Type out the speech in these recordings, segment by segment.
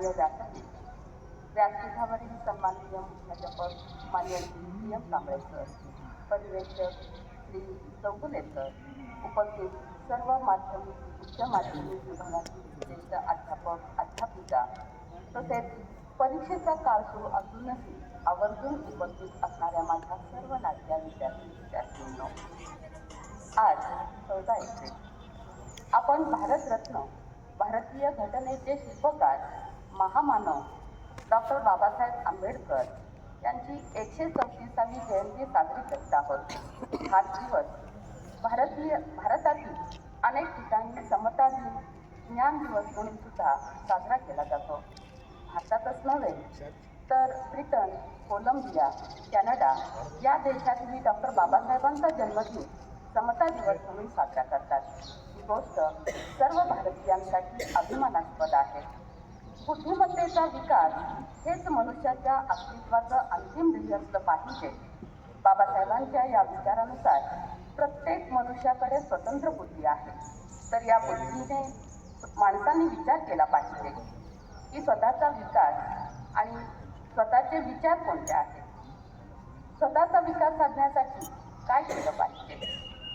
आदरणीय व्यासपीठ व्यासपीठावरील सन्माननीय मुख्याध्यापक मान्य श्री एम कांबळे सर पर्यवेक्षक श्री चौगुले सर उपस्थित सर्व माध्यमिक उच्च माध्यमिक विभागातील ज्येष्ठ अध्यापक अध्यापिका तसेच परीक्षेचा काळ सुरू असूनही आवर्जून उपस्थित असणाऱ्या माझ्या सर्व लाडक्या विद्यार्थी विद्यार्थींनो आज चौदा एप्रिल. आपण भारतरत्न भारतीय घटनेचे शिल्पकार महामानव डॉक्टर बाबासाहेब आंबेडकर यांची एकशे चौतीसावी जयंती साजरी करीत आहोत. हा दिवस भारतीय भारतातील अनेक ठिकाणी समता दिन ज्ञान दिवस म्हणून सुद्धा साजरा केला जातो. भारतातच नव्हे तर ब्रिटन कोलंबिया कॅनडा या देशातही डॉक्टर बाबासाहेबांचा जन्मदिन समता दिवस म्हणून साजरा करतात. ही गोष्ट सर्व भारतीयांसाठी अभिमानास्पद आहे. बुद्धिमत्तेचा विकास हेच मनुष्याच्या अस्तित्वाचं अंतिम ध्येय असलं पाहिजे. बाबासाहेबांच्या या विचारानुसार प्रत्येक मनुष्याकडे स्वतंत्र बुद्धी आहे. तर या बुद्धीने माणसांनी विचार केला पाहिजे. की स्वतःचा विकास आणि स्वतःचे विचार कोणते आहेत? स्वतःचा विकास साधण्यासाठी काय केलं पाहिजे?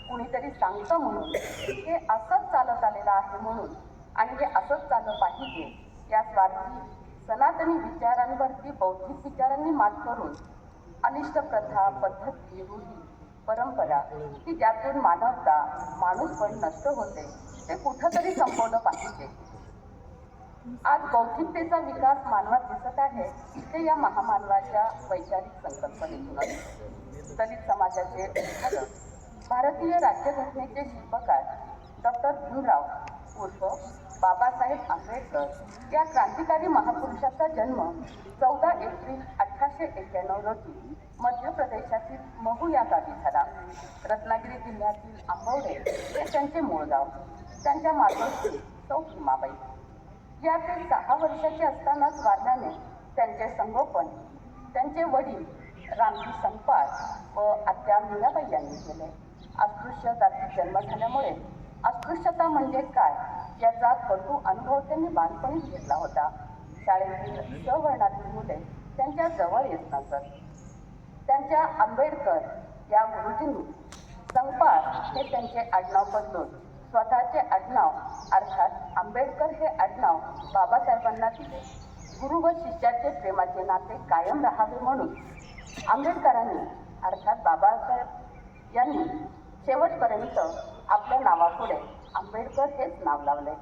कुणीतरी सांगतं म्हणून हे असंच चालत आलेलं आहे म्हणून आणि हे असंच चाललं पाहिजे. या स्वार्थी सनातनी विचारांवरती बौद्धिक विचारांनी मात करून अनिष्ट प्रथा पद्धती रूढी परंपरा की ज्यातून मानवता माणूसपण नष्ट होते. ते कुठंतरी संपवलं पाहिजे. आज बौद्धिकतेचा विकास मानवात दिसत आहे ते या महामानवाच्या वैचारिक संकल्पनेतून दलित समाजाचे भारतीय राज्यघटनेचे शिल्पकार डॉक्टर भीमराव उर्फ बाबासाहेब आंबेडकर या क्रांतिकारी महापुरुषाचा जन्म चौदा एप्रिल अठराशे एक्क्याण्णव रोजी मध्य प्रदेशातील महू या गावी झाला. रत्नागिरी जिल्ह्यातील आंबवडे हे त्यांचे मूळ गाव. त्यांच्या मातोश्री सौ भीमाबाई. या ते सहा वर्षाचे असतानाच वारल्याने त्यांचे संगोपन त्यांचे वडील रामजी संपाळ व आत्या मीराबाई यांनी केले. अस्पृश्य जातीत जन्म झाल्यामुळे अस्पृश्यता म्हणजे काय? याचा कटू अनुभव त्यांनी बालपणीच घेतला होता. शाळेतील सवर्णातील मुले त्यांच्या जवळ येत नसत त्यांच्या आंबेडकर या गुरुजींनी संपाळ हे त्यांचे आडनाव बदलून स्वतःचे आडनाव अर्थात आंबेडकर हे आडनाव बाबासाहेबांना दिले. गुरु व शिष्याचे प्रेमाचे नाते कायम राहावे म्हणून आंबेडकरांनी अर्थात बाबासाहेब यांनी शेवटपर्यंत आपल्या नावापुढे आंबेडकर हेच नाव लावले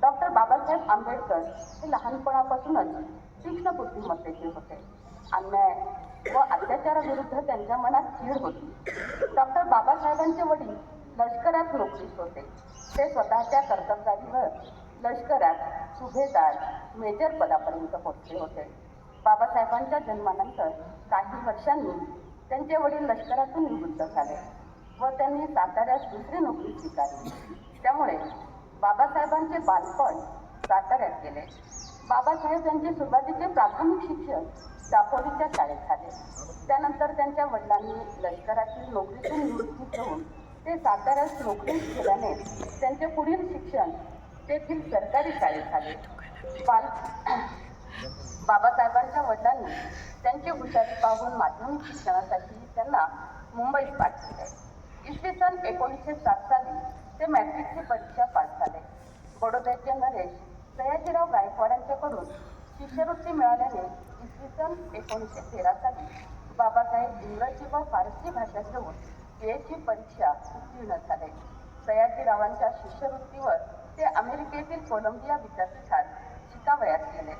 डॉक्टर बाबासाहेब आंबेडकर हे लहानपणापासूनच तीक्ष्ण बुद्धिमत्तेचे होते. अन्याय व अत्याचाराविरुद्ध त्यांच्या मनात चीड होती. डॉक्टर बाबासाहेबांचे वडील लष्करात नोकरीत होते. ते स्वतःच्या कर्तव्यावर लष्करात सुभेदार मेजर पदापर्यंत पोहोचले होते. बाबासाहेबांच्या जन्मानंतर काही वर्षांनी त्यांचे वडील लष्करातून निवृत्त झाले. व त्यांनी साताऱ्यात दुसरी नोकरी स्वीकारली. त्यामुळे बाबासाहेबांचे बालपण साताऱ्यात गेले. बाबासाहेब यांचे सुरुवातीचे प्राथमिक शिक्षण दापोलीच्या शाळेत झाले. त्यानंतर त्यांच्या वडिलांनी लष्करातील नोकरीतून निवृत्ती घेऊन ते साताऱ्यात नोकरी केल्याने त्यांचे पुढील शिक्षण तेथील सरकारी शाळेत झाले. बाल बाबासाहेबांच्या वडिलांनी त्यांची हुशारी पाहून माध्यमिक शिक्षणासाठी त्यांना मुंबईत पाठवले. इसवी सन एकोणीसशे सात साली ते मॅट्रिकची परीक्षा पास झाले. बडोद्याचे नरेश सयाजीराव गायकवाडांच्याकडून शिष्यवृत्ती मिळाल्याने इसवी सन एकोणीसशे तेरा साली बाबासाहेब इंग्रजी व फारसी भाषा घेऊन ची परीक्षा उत्तीर्ण झाले. सयाजीरावांच्या शिष्यवृत्तीवर ते अमेरिकेतील कोलंबिया विद्यापीठात शिकावयास गेले.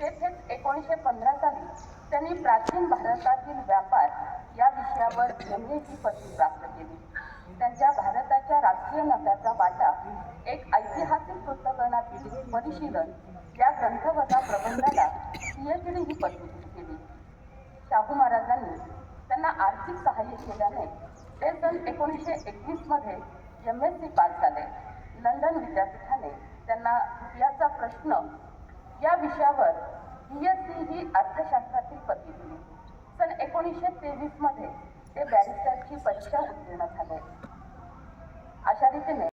तेथेच एकोणीसशे पंधरा साली त्यांनी प्राचीन भारतातील व्यापार या विषयावर एम ए पदवी प्राप्त केली. त्यांच्या भारताच्या राष्ट्रीय नफ्याचा वाटा एक ऐतिहासिक पृथ्थकरणातील परिशीलन या ग्रंथवजा प्रबंधाला पीएचडी ही पदवी केली शाहू महाराजांनी त्यांना आर्थिक सहाय्य केल्याने ते सन एकोणीसशे एकवीसमध्ये एम एस सी पास झाले. लंडन विद्यापीठाने त्यांना याचा प्रश्न या विषयावर बी एस सी ही अर्थशास्त्र एकोणीसशे तेवीसमध्ये ते बॅरिस्टरची परीक्षा उत्तीर्ण झाले. अशा रीतीने